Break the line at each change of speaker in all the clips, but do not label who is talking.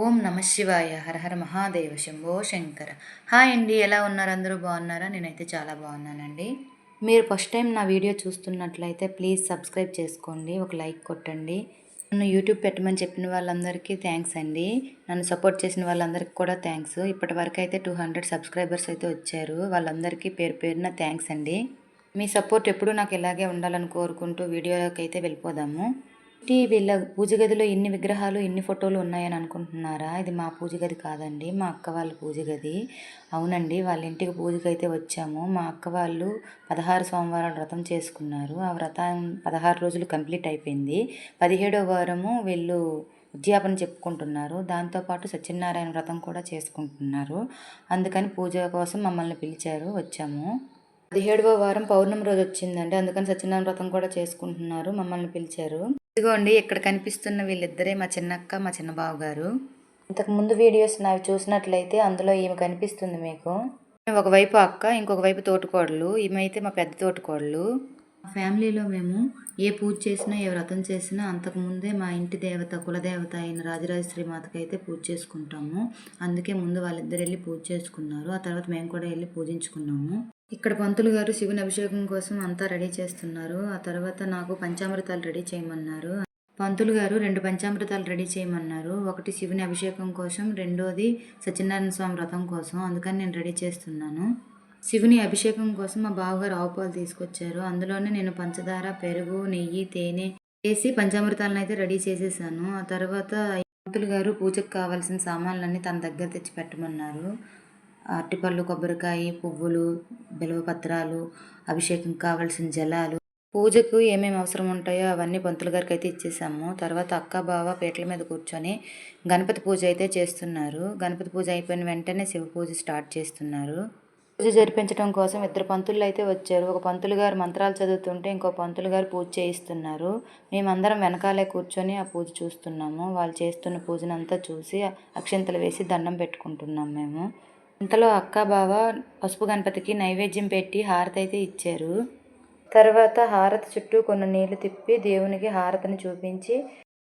ఓం నమ శివాయ. హర హర మహాదేవ శంభో శంకర. హాయ్ అండి ఎలా ఉన్నారు? అందరూ బాగున్నారా? నేనైతే చాలా బాగున్నానండి. మీరు ఫస్ట్ టైం నా వీడియో చూస్తున్నట్లయితే ప్లీజ్ సబ్స్క్రైబ్ చేసుకోండి ఒక లైక్ కొట్టండి. నన్ను యూట్యూబ్ పెట్టమని చెప్పిన వాళ్ళందరికీ థ్యాంక్స్ అండి. నన్ను సపోర్ట్ చేసిన వాళ్ళందరికీ కూడా థ్యాంక్స్. ఇప్పటి వరకు అయితే టూ హండ్రెడ్ సబ్స్క్రైబర్స్ అయితే వచ్చారు. వాళ్ళందరికీ పేరు పేరున థ్యాంక్స్ అండి. మీ సపోర్ట్ ఎప్పుడూ నాకు ఇలాగే ఉండాలని కోరుకుంటూ వీడియోలోకి అయితే వెళ్ళిపోదాము. ఏంటి వీళ్ళ పూజ గదిలో ఇన్ని విగ్రహాలు ఇన్ని ఫోటోలు ఉన్నాయని అనుకుంటున్నారా? ఇది మా పూజ గది కాదండి. మా అక్క వాళ్ళ పూజ గది. అవునండి వాళ్ళ ఇంటికి పూజకి అయితే వచ్చాము. మా అక్క వాళ్ళు పదహారు సోమవారాలు వ్రతం చేసుకున్నారు. ఆ వ్రతం పదహారు రోజులు కంప్లీట్ అయిపోయింది. పదిహేడో వారము వీళ్ళు ఉద్యాపన చెప్పుకుంటున్నారు. దాంతోపాటు సత్యనారాయణ వ్రతం కూడా చేసుకుంటున్నారు. అందుకని పూజ కోసం మమ్మల్ని పిలిచారు వచ్చాము. పదిహేడవ వారం పౌర్ణమి రోజు వచ్చిందండి. అందుకని సత్యనారాయణ వ్రతం కూడా చేసుకుంటున్నారు మమ్మల్ని పిలిచారు. ఇదిగోండి ఇక్కడ కనిపిస్తున్న వీళ్ళిద్దరే మా చిన్నక్క మా చిన్న బావ గారు ఇంతకు ముందు వీడియోస్ నావి చూసినట్లయితే అందులో ఈమె కనిపిస్తుంది మీకు. ఒకవైపు అక్క ఇంకొక వైపు తోటికోడలు. ఈమె అయితే మా పెద్ద తోటికోడలు. మా ఫ్యామిలీలో మేము ఏ పూజ చేసినా ఏ వ్రతం చేసినా అంతకుముందే మా ఇంటి దేవత కులదేవత అయిన రాజరాజశ్రీ మాతకి అయితే పూజ చేసుకుంటాము. అందుకే ముందు వాళ్ళిద్దరు వెళ్ళి పూజ చేసుకున్నారు. ఆ తర్వాత మేము కూడా వెళ్ళి పూజించుకున్నాము. ఇక్కడ పంతులు గారు శివుని అభిషేకం కోసం అంతా రెడీ చేస్తున్నారు. ఆ తర్వాత నాకు పంచామృతాలు రెడీ చేయమన్నారు. పంతులు గారు రెండు పంచామృతాలు రెడీ చేయమన్నారు. ఒకటి శివుని అభిషేకం కోసం రెండోది సత్యనారాయణ స్వామి వ్రతం కోసం. అందుకని నేను రెడీ చేస్తున్నాను. శివుని అభిషేకం కోసం మా బావగారు ఆవు పాలు తీసుకొచ్చారు. అందులోనే నేను పంచదార పెరుగు నెయ్యి తేనె వేసి పంచామృతాలను అయితే రెడీ చేసేసాను. ఆ తర్వాత పంతులు గారు పూజకు కావాల్సిన సామాన్లన్నీ తన దగ్గర తెచ్చి పెట్టమన్నారు. అరటిపళ్ళు కొబ్బరికాయ పువ్వులు పత్రాలు అభిషేకం కావాల్సిన జలాలు. పూజకు ఏమేమి అవసరం ఉంటాయో అవన్నీ పంతులు గారికి అయితే ఇచ్చేసాము. తర్వాత అక్క బావ పీటల మీద కూర్చొని గణపతి పూజ అయితే చేస్తున్నారు. గణపతి పూజ అయిపోయిన వెంటనే శివ పూజ స్టార్ట్ చేస్తున్నారు. పూజ జరిపించడం కోసం ఇద్దరు పంతులు అయితే వచ్చారు. ఒక పంతులు గారు మంత్రాలు చదువుతుంటే ఇంకో పంతులు గారు పూజ చేయిస్తున్నారు. మేమందరం వెనకాలే కూర్చొని ఆ పూజ చూస్తున్నాము. వాళ్ళు చేస్తున్న పూజనంతా చూసి అక్షంతలు వేసి దండం పెట్టుకుంటున్నాం మేము. ఇంతలో అక్క బావ పసుపు గణపతికి నైవేద్యం పెట్టి హారతి అయితే ఇచ్చారు. తర్వాత హారతి చుట్టూ కొన్ని నీళ్ళు తిప్పి దేవునికి హారతిని చూపించి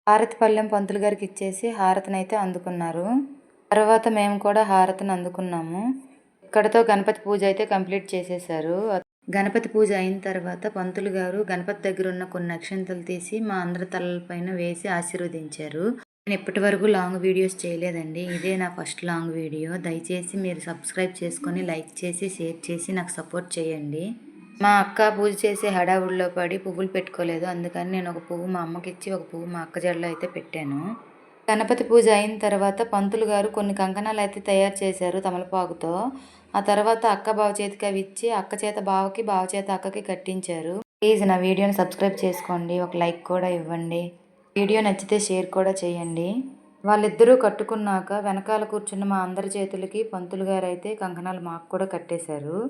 హారతి పళ్ళెం పంతులు గారికి ఇచ్చేసి హారతిని అయితే అందుకున్నారు. తర్వాత మేము కూడా హారతిని అందుకున్నాము. ఇక్కడతో గణపతి పూజ అయితే కంప్లీట్ చేసేసారు గణపతి పూజ అయిన తర్వాత పంతులు గారు గణపతి దగ్గర ఉన్న కొన్ని అక్షంతలు తీసి మా అందరి తలలపైన వేసి ఆశీర్వదించారు. నేను ఇప్పటి వరకు లాంగ్ వీడియోస్ చేయలేదండి. ఇదే నా ఫస్ట్ లాంగ్ వీడియో. దయచేసి మీరు సబ్స్క్రైబ్ చేసుకొని లైక్ చేసి షేర్ చేసి నాకు సపోర్ట్ చేయండి. మా అక్క పూజ చేసే హడావుడిలో పడి పువ్వులు పెట్టుకోలేదు. అందుకని నేను ఒక పువ్వు మా అమ్మకి ఇచ్చి ఒక పువ్వు మా అక్క జడలో అయితే పెట్టాను. గణపతి పూజ అయిన తర్వాత పంతులు గారు కొన్ని కంకణాలు అయితే తయారు చేశారు తమలపాకుతో. ఆ తర్వాత అక్క బావ చేతికి అవి ఇచ్చి అక్క చేత బావకి బావ చేత అక్కకి కట్టించారు. ప్లీజ్ నా వీడియోని సబ్స్క్రైబ్ చేసుకోండి. ఒక లైక్ కూడా ఇవ్వండి. వీడియో నచ్చితే షేర్ కూడా చేయండి. వాళ్ళిద్దరూ కట్టుకున్నాక వెనకాల కూర్చున్న మా అందరి చేతులకి పంతులు గారు అయితే కంకణాలు మాకు కూడా కట్టేశారు.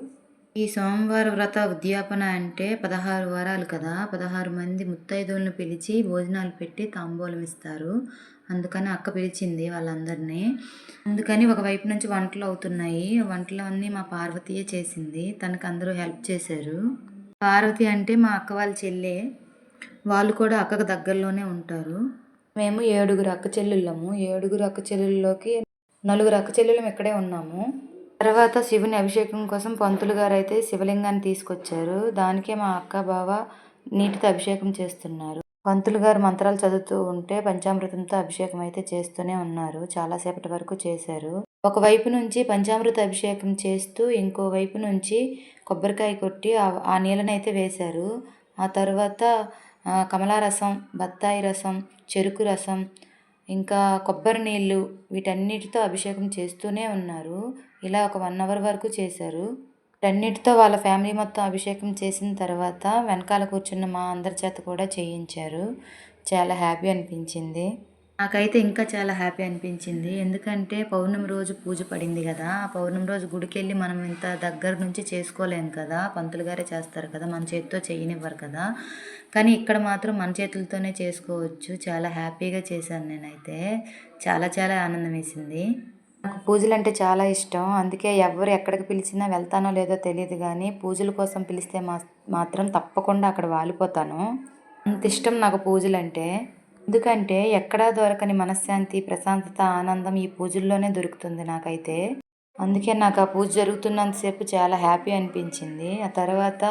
ఈ సోమవార వ్రత ఉద్యాపన అంటే పదహారు వారాలు కదా. పదహారు మంది ముత్తైదువులను పిలిచి భోజనాలు పెట్టి తాంబూలం ఇస్తారు. అందుకని అక్క పిలిచింది వాళ్ళందరినీ. అందుకని ఒకవైపు నుంచి వంటలు అవుతున్నాయి. వంటలు అన్నీ మా పార్వతీయే చేసింది. తనకు అందరూ హెల్ప్ చేశారు. పార్వతి అంటే మా అక్క వాళ్ళ చెల్లె. వాళ్ళు కూడా అక్కకు దగ్గరలోనే ఉంటారు. మేము ఏడుగురు అక్క చెల్లెళ్ళము. ఏడుగురు అక్క చెల్లెళ్ళలోకి నలుగురు అక్క చెల్లెళ్ళం ఇక్కడే ఉన్నాము. తర్వాత శివుని అభిషేకం కోసం పంతులు గారు అయితే శివలింగాన్ని తీసుకొచ్చారు. దానికే మా అక్క బావ నీటితో అభిషేకం చేస్తున్నారు. పంతులు గారు మంత్రాలు చదువుతూ ఉంటే పంచామృతంతో అభిషేకం అయితే చేస్తూనే ఉన్నారు. చాలాసేపటి వరకు చేశారు. ఒకవైపు నుంచి పంచామృత అభిషేకం చేస్తూ ఇంకో వైపు నుంచి కొబ్బరికాయ కొట్టి ఆ నీళ్ళనైతే వేశారు. ఆ తర్వాత కమలారసం బత్తాయి రసం చెరుకు రసం ఇంకా కొబ్బరి నీళ్ళు వీటన్నిటితో అభిషేకం చేస్తూనే ఉన్నారు. ఇలా ఒక వన్ అవర్ వరకు చేశారు. వీటన్నిటితో వాళ్ళ ఫ్యామిలీ మొత్తం అభిషేకం చేసిన తర్వాత వెనకాల కూర్చున్న మా అందరి చేత కూడా చేయించారు. చాలా హ్యాపీ అనిపించింది. నాకైతే ఇంకా చాలా హ్యాపీ అనిపించింది. ఎందుకంటే పౌర్ణమి రోజు పూజ పడింది కదా. ఆ పౌర్ణమి రోజు గుడికి వెళ్ళి మనం ఇంత దగ్గర నుంచి చేసుకోలేము కదా. పంతులు గారే చేస్తారు కదా. మన చేతితో చేయనివ్వరు కదా. కానీ ఇక్కడ మాత్రం మన చేతులతోనే చేసుకోవచ్చు. చాలా హ్యాపీగా చేశాను నేనైతే. చాలా చాలా ఆనందం వేసింది. నాకు పూజలు అంటే చాలా ఇష్టం. అందుకే ఎవరు ఎక్కడికి పిలిచినా వెళ్తానో లేదో తెలియదు కానీ పూజల కోసం పిలిస్తే మా మాత్రం తప్పకుండా అక్కడ వాలిపోతాను. అంత ఇష్టం నాకు పూజలు అంటే ఎందుకంటే ఎక్కడా దొరకని మనశ్శాంతి ప్రశాంతత ఆనందం ఈ పూజల్లోనే దొరుకుతుంది నాకైతే. అందుకే నాకు ఆ పూజ జరుగుతున్నంతసేపు చాలా హ్యాపీ అనిపించింది. ఆ తర్వాత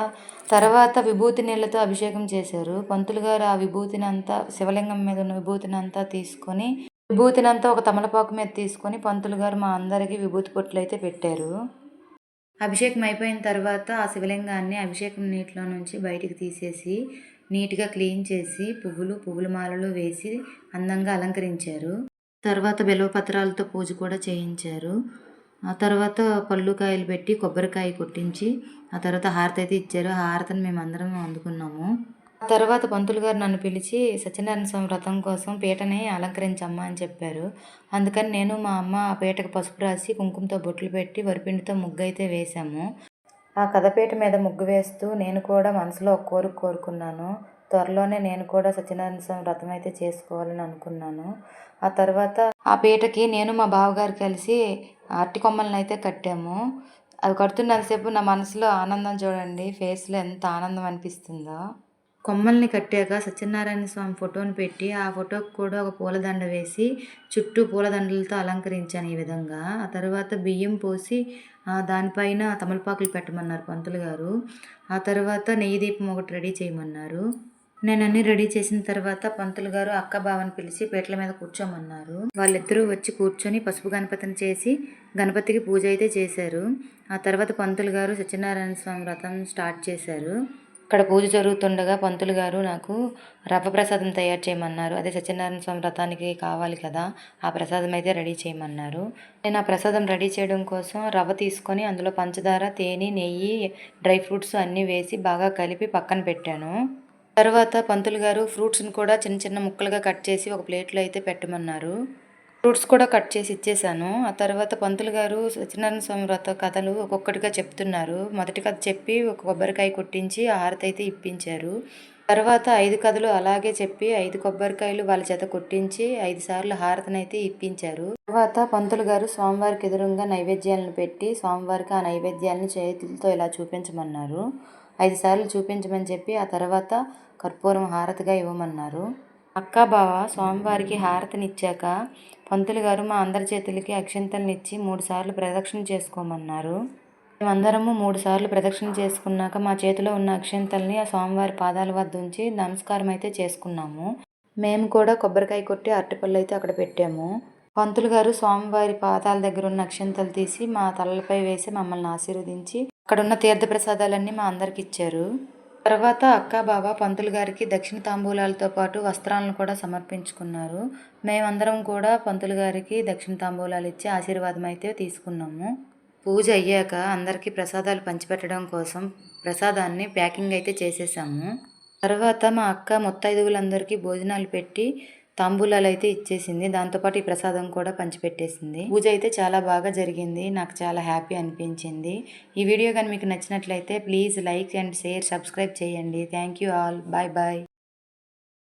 తర్వాత విభూతి నీళ్ళతో అభిషేకం చేశారు. పంతులు గారు ఆ విభూతిని అంతా శివలింగం మీద ఉన్న విభూతిని అంతా తీసుకొని విభూతిని అంతా ఒక తమలపాకు మీద తీసుకొని పంతులు గారు మా అందరికీ విభూతి పొట్లు అయితే పెట్టారు. అభిషేకం అయిపోయిన తర్వాత ఆ శివలింగాన్ని అభిషేకం నీటిలో నుంచి బయటికి తీసేసి నీట్గా క్లీన్ చేసి పువ్వులు పువ్వుల మాలలు వేసి అందంగా అలంకరించారు. తర్వాత బిలవపత్రాలతో పూజ కూడా చేయించారు. ఆ తర్వాత పళ్ళు కాయలు పెట్టి కొబ్బరికాయ కొట్టించి ఆ తర్వాత హారతి అయితే ఇచ్చారు. ఆ హారతిని మేము అందరం అందుకున్నాము. ఆ తర్వాత పంతులు గారు నన్ను పిలిచి సత్యనారాయణ స్వామి వ్రతం కోసం పీటని అలంకరించమ్మా అని చెప్పారు. అందుకని నేను మా అమ్మ ఆ పీటకు పసుపు రాసి కుంకుమతో బొట్లు పెట్టి వరిపిండితో ముగ్గు అయితే వేశాము ఆ కథపీట మీద ముగ్గు వేస్తూ నేను కూడా మనసులో ఒక కోరిక కోరుకున్నాను. త్వరలోనే నేను కూడా సత్యనారాయణ స్వామి వ్రతం అయితే చేసుకోవాలని అనుకున్నాను. ఆ తర్వాత ఆ పీటకి నేను మా బావగారు కలిసి అరటి కొమ్మలను అయితే కట్టాము. అవి కడుతున్నంతసేపు నా మనసులో ఆనందం చూడండి ఫేస్లో ఎంత ఆనందం అనిపిస్తుందో. కొమ్మల్ని కట్టాక సత్యనారాయణ స్వామి ఫోటోని పెట్టి ఆ ఫోటోకి కూడా ఒక పూలదండ వేసి చుట్టూ పూలదండలతో అలంకరించాను ఈ విధంగా. ఆ తర్వాత బియ్యం పోసి దానిపైన తమలపాకులు పెట్టమన్నారు పంతులు గారు. ఆ తర్వాత నెయ్యి దీపం ఒకటి రెడీ చేయమన్నారు. నేను అన్ని రెడీ చేసిన తర్వాత పంతులు గారు అక్క బావని పిలిచి పీటల మీద కూర్చోమన్నారు. వాళ్ళిద్దరూ వచ్చి కూర్చొని పసుపు గణపతిని చేసి గణపతికి పూజ అయితే చేశారు. ఆ తర్వాత పంతులు గారు సత్యనారాయణ స్వామి వ్రతం స్టార్ట్ చేశారు. ఇక్కడ పూజ జరుగుతుండగా పంతులు గారు నాకు రవ్వ ప్రసాదం తయారు చేయమన్నారు. అదే సత్యనారాయణ స్వామి వ్రతానికి కావాలి కదా ఆ ప్రసాదం అయితే రెడీ చేయమన్నారు. నేను ఆ ప్రసాదం రెడీ చేయడం కోసం రవ్వ తీసుకొని అందులో పంచదార తేనె నెయ్యి డ్రై ఫ్రూట్స్ అన్నీ వేసి బాగా కలిపి పక్కన పెట్టాను. తర్వాత పంతులు గారు ఫ్రూట్స్ని కూడా చిన్న చిన్న ముక్కలుగా కట్ చేసి ఒక ప్లేట్లో అయితే పెట్టమన్నారు. ఫ్రూట్స్ కూడా కట్ చేసి ఇచ్చేసాను. ఆ తర్వాత పంతులు గారు సత్యనారాయణ స్వామి వ్రత కథలు ఒక్కొక్కటిగా చెప్తున్నారు. మొదటి కథ చెప్పి ఒక కొబ్బరికాయ కొట్టించి హారతి అయితే ఇప్పించారు. తర్వాత ఐదు కథలు అలాగే చెప్పి ఐదు కొబ్బరికాయలు వాళ్ళ చేత కొట్టించి ఐదు సార్లు హారతిని అయితే ఇప్పించారు. తర్వాత పంతులు గారు స్వామివారికి ఎదురుగా నైవేద్యాలను పెట్టి స్వామివారికి ఆ నైవేద్యాలను చేతులతో ఇలా చూపించమన్నారు. ఐదు సార్లు చూపించమని చెప్పి ఆ తర్వాత కర్పూరం హారతిగా ఇవ్వమన్నారు. అక్క బావ స్వామివారికి హారతినిచ్చాక పంతులు గారు మా అందరి చేతులకి అక్షంతలను ఇచ్చి మూడు సార్లు ప్రదక్షిణ చేసుకోమన్నారు. మేమందరము మూడుసార్లు ప్రదక్షిణ చేసుకున్నాక మా చేతిలో ఉన్న అక్షంతల్ని ఆ స్వామివారి పాదాల వద్ద ఉంచి నమస్కారం అయితే చేసుకున్నాము. మేము కూడా కొబ్బరికాయ కొట్టి అరటిపళ్ళు అయితే అక్కడ పెట్టాము. పంతులు గారు స్వామివారి పాదాల దగ్గర ఉన్న అక్షంతలు తీసి మా తలలపై వేసి మమ్మల్ని ఆశీర్వదించి అక్కడున్న తీర్థ ప్రసాదాలన్నీ మా అందరికి ఇచ్చారు తర్వాత అక్క బావ పంతులు గారికి దక్షిణ తాంబూలాలతో పాటు వస్త్రాలను కూడా సమర్పించుకున్నారు. మేమందరం కూడా పంతులు గారికి దక్షిణ తాంబూలాలు ఇచ్చి ఆశీర్వాదం అయితే తీసుకున్నాము. పూజ అయ్యాక అందరికీ ప్రసాదాలు పంచిపెట్టడం కోసం ప్రసాదాన్ని ప్యాకింగ్ అయితే చేసేసాము. తర్వాత మా అక్క ముత్తైదువులందరికీ భోజనాలు పెట్టి తాంబూలాలు అయితే ఇచ్చేసింది దాంతోపాటు ఈ ప్రసాదం కూడా పంచిపెట్టేసింది. పూజ అయితే చాలా బాగా జరిగింది. నాకు చాలా హ్యాపీ అనిపించింది. ఈ వీడియో కానీ మీకు నచ్చినట్లయితే please like and share subscribe చేయండి. Thank you all. Bye bye.